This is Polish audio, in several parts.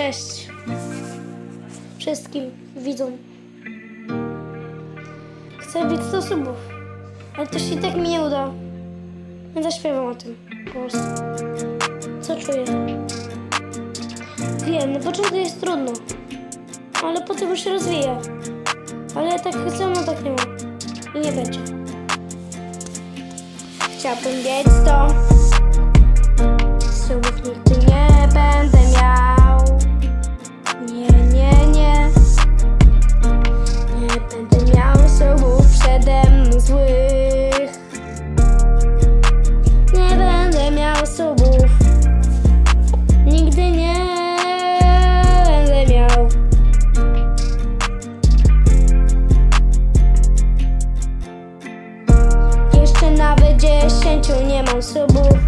Cześć wszystkim widzom. Chcę bić 100 subów, ale to się tak mi nie uda. Nie zaśpiewam o tym po prostu. Co czuję? Wiem, na początku jest trudno, ale potem już się rozwija. Ale tak chcę, no tak nie ma. I nie będzie. Chciałbym mieć 100 dziesięciu nie mam subów.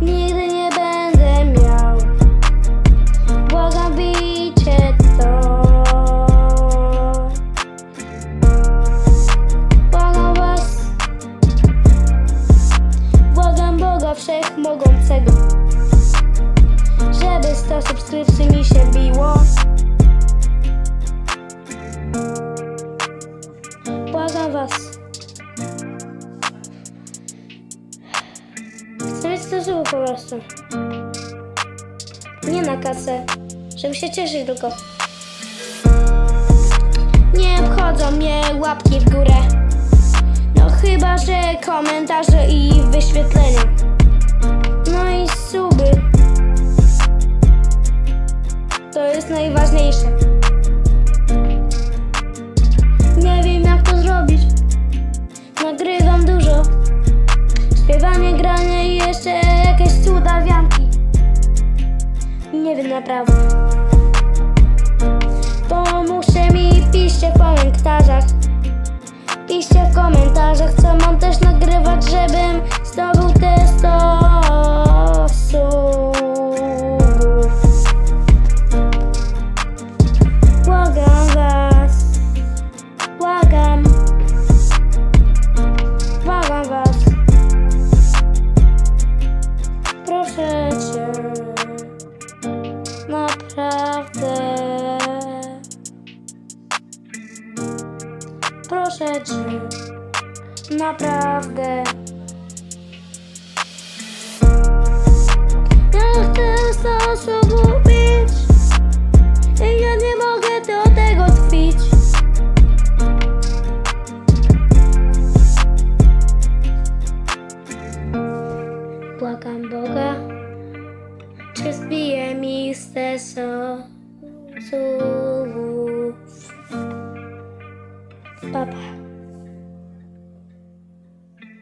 Nigdy nie będę miał. Błagam, bijcie to. Błagam was. Błagam Boga Wszechmogącego. Żeby 100 subskrypcji mi się biło. Błagam was. Chcę mieć 100 subów po prostu. Nie na kasę, żeby się cieszyć tylko. Nie obchodzą mnie łapki w górę. No chyba, że komentarze i wyświetlenia. No i suby. To jest najważniejsze. Wiem naprawdę. Pomóżcie mi, piszcie w komentarzach. Piszcie w komentarzach, co mam też nagrywać, żebym zdobył te 100 subów. Błagam was, błagam, błagam was. Proszę Proszę naprawdę. Ja chcę bić i ja nie mogę do tego tkwić. Błagam Boga, czy zbije mi z te. 爸爸。